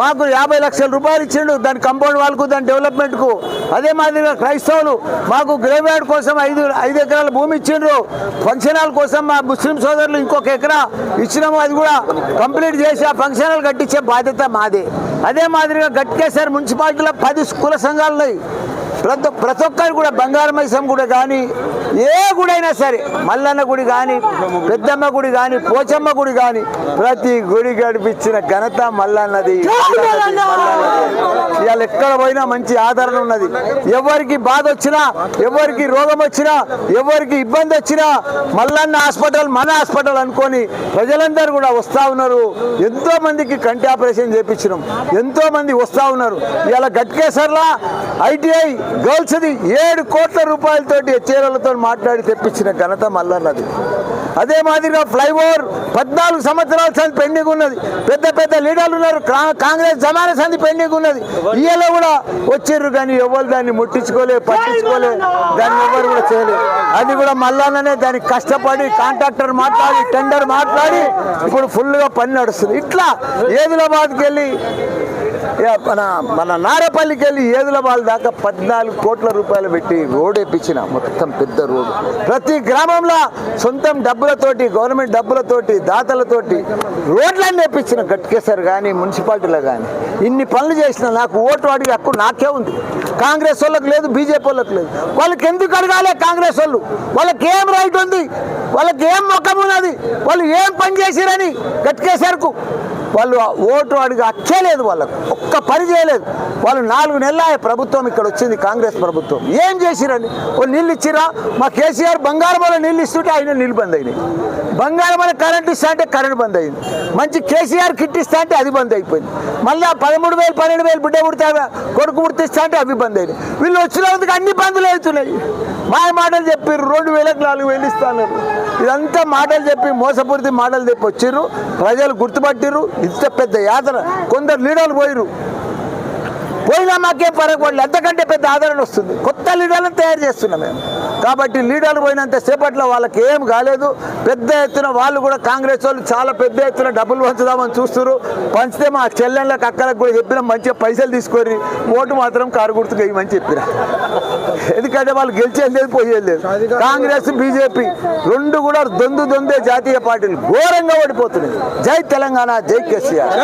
మాకు యాభై లక్షల రూపాయలు ఇచ్చిండు. దాని కంపౌండ్ వాళ్ళకు దాని డెవలప్మెంట్కు అదే మాదిరిగా క్రైస్తవులు మాకు గ్రేవ్యార్డ్ కోసం ఐదు ఐదు ఎకరాల భూమి ఇచ్చిండ్రు. ఫంక్షన్ హాల్ కోసం మా ముస్లిం సోదరులు ఇంకొక ఎకరా ఇచ్చినాము. అది కూడా కంప్లీట్ చేసి ఆ ఫంక్షన్ హాల్ కట్టించే బాధ్యత మాదే. అదే మాదిరిగా గట్కేశ్వర మున్సిపాలిటీలో పది కుల సంఘాలు ఉన్నాయి ప్రతి ప్రతి ఒక్కరు కూడా బంగారమైసం గుడి కానీ ఏ గుడి అయినా సరే మల్లన్న గుడి కానీ పెద్దమ్మ గుడి కానీ పోచమ్మ గుడి కానీ ప్రతి గుడి గడిపించిన ఘనత మల్లన్నది. ఎక్కడ పోయినా మంచి ఆదరణ ఉన్నది. ఎవరికి బాధ వచ్చినా ఎవరికి రోగం వచ్చినా ఎవరికి ఇబ్బంది వచ్చినా మల్లన్న హాస్పిటల్ మన హాస్పిటల్ అనుకొని ప్రజలందరూ కూడా వస్తా ఉన్నారు. ఎంతో మందికి కంటి ఆపరేషన్ చేపించినాం. ఎంతో మంది వస్తా ఉన్నారు. ఇలా గట్కేసర్లా ఐటీఐ గర్ల్స్ది ఏడు కోట్ల రూపాయలతోటి చీరలతో మాట్లాడి తెప్పించిన ఘనత మల్లన్నది. అదే మాదిరిగా ఫ్లైఓవర్ పద్నాలుగు సంవత్సరాల సంది పెండింగ్ ఉన్నది. పెద్ద పెద్ద లీడర్లు ఉన్నారు. కాంగ్రెస్ జమాన సంది పెండింగ్ ఉన్నది. ఇయ్యలో కూడా వచ్చిర్రు కానీ ఎవరు దాన్ని ముట్టించుకోలే పట్టించుకోలే దాన్ని ఎవరు కూడా చేయలేదు అది కూడా మల్లన్ననే దానికి కష్టపడి కాంట్రాక్టర్ మాట్లాడి టెండర్ మాట్లాడి ఇప్పుడు ఫుల్గా పని నడుస్తుంది. ఇట్లా ఏదిలాబాద్కి వెళ్ళి మన మన నారపల్లికి వెళ్ళి ఏదులబాల్ దాకా పద్నాలుగు కోట్ల రూపాయలు పెట్టి రోడ్ వేయించిన మొత్తం పెద్ద రోడ్డు ప్రతి గ్రామంలో సొంతం డబ్బులతోటి గవర్నమెంట్ డబ్బులతోటి దాతలతోటి రోడ్లన్నీ వేయించిన గట్కేశారు కానీ మున్సిపాలిటీలో కానీ ఇన్ని పనులు చేసిన నాకు ఓటు అడిగి హక్కు నాకే ఉంది. కాంగ్రెస్ వాళ్ళకి లేదు బీజేపీ వాళ్ళకి లేదు. వాళ్ళకి ఎందుకు అడగాలి కాంగ్రెస్ వాళ్ళు? వాళ్ళకి ఏం రైట్ ఉంది? వాళ్ళకి ఏం మొక్కం ఉన్నది? వాళ్ళు ఏం పని చేసిరని గట్కేసర్కు వాళ్ళు ఓటు అడుగు అక్కేలేదు లేదు వాళ్ళకు. ఒక్క పని చేయలేదు. వాళ్ళు నాలుగు నెలల ప్రభుత్వం ఇక్కడ వచ్చింది కాంగ్రెస్ ప్రభుత్వం. ఏం చేసిరండి? ఓ నీళ్ళు ఇచ్చిరా? మా కేసీఆర్ బంగారం వల్ల నీళ్ళు ఇస్తుంటే ఆయన నీళ్ళు బంద్ అయినాయి. బంగారం వల్ల కరెంట్ ఇస్తా అంటే కరెంట్ బంద్ అయింది. మంచి కేసీఆర్ కిట్ ఇస్తా అంటే అది బంద్ అయిపోయింది. మళ్ళీ పదమూడు వేలు పన్నెండు వేలు బిడ్డ పుడితే కొడుకు పుడితిస్తా అంటే అవి బంద్ అయినాయి. వీళ్ళు వచ్చినందుకు అన్ని బందులు అవుతున్నాయి. మా మాటలు చెప్పారు రెండు వేలకు నాలుగు వేలు ఇస్తాను ఇదంతా మాటలు చెప్పి మోసపూరితి మాటలు చెప్పి వచ్చిర్రు. ప్రజలు గుర్తుపట్టిర్రు. ఇంత పెద్ద యాతన కొందరు లీడర్లు పోయిరు పోయినా మాకేం పరగపడలేదు అంతకంటే పెద్ద ఆదరణ వస్తుంది. కొత్త లీడర్లను తయారు చేస్తున్నాం మేము. కాబట్టి లీడర్లు పోయినంత సేపట్లో వాళ్ళకి ఏం కాలేదు. పెద్ద ఎత్తున వాళ్ళు కూడా కాంగ్రెస్ వాళ్ళు చాలా పెద్ద ఎత్తున డబ్బులు పంచుదామని చూస్తున్నారు. పంచితే మా చెల్లెళ్ళకి అక్కలకు కూడా చెప్పిన మంచిగా పైసలు తీసుకొని ఓటు మాత్రం కారు గుర్తుకు వేయమని చెప్పిన. ఎందుకంటే వాళ్ళు గెలిచేది లేదు పోయేది లేదు. కాంగ్రెస్ బీజేపీ రెండు కూడా దొందు దొందే జాతీయ పార్టీలు ఘోరంగా ఓడిపోతున్నాయి. జై తెలంగాణ జై కేసీఆర్.